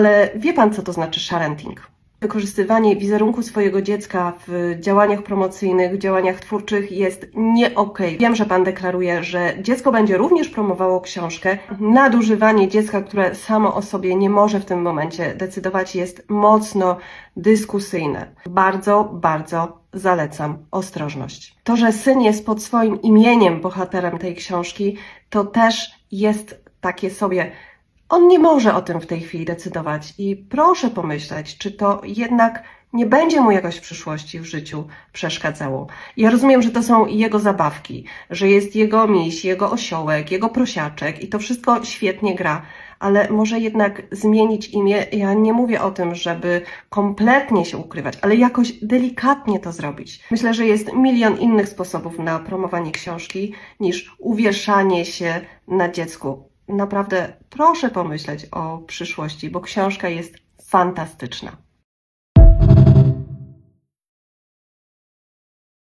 Ale wie pan, co to znaczy sharenting? Wykorzystywanie wizerunku swojego dziecka w działaniach promocyjnych, w działaniach twórczych jest nie okej. Wiem, że pan deklaruje, że dziecko będzie również promowało książkę. Nadużywanie dziecka, które samo o sobie nie może w tym momencie decydować, jest mocno dyskusyjne. Bardzo, bardzo zalecam ostrożność. To, że syn jest pod swoim imieniem bohaterem tej książki, to też jest takie sobie on nie może o tym w tej chwili decydować i proszę pomyśleć, czy to jednak nie będzie mu jakoś w przyszłości w życiu przeszkadzało. Ja rozumiem, że to są jego zabawki, że jest jego miś, jego osiołek, jego prosiaczek i to wszystko świetnie gra, ale może jednak zmienić imię. Ja nie mówię o tym, żeby kompletnie się ukrywać, ale jakoś delikatnie to zrobić. Myślę, że jest milion innych sposobów na promowanie książki niż uwieszanie się na dziecku naprawdę proszę pomyśleć o przyszłości, bo książka jest fantastyczna.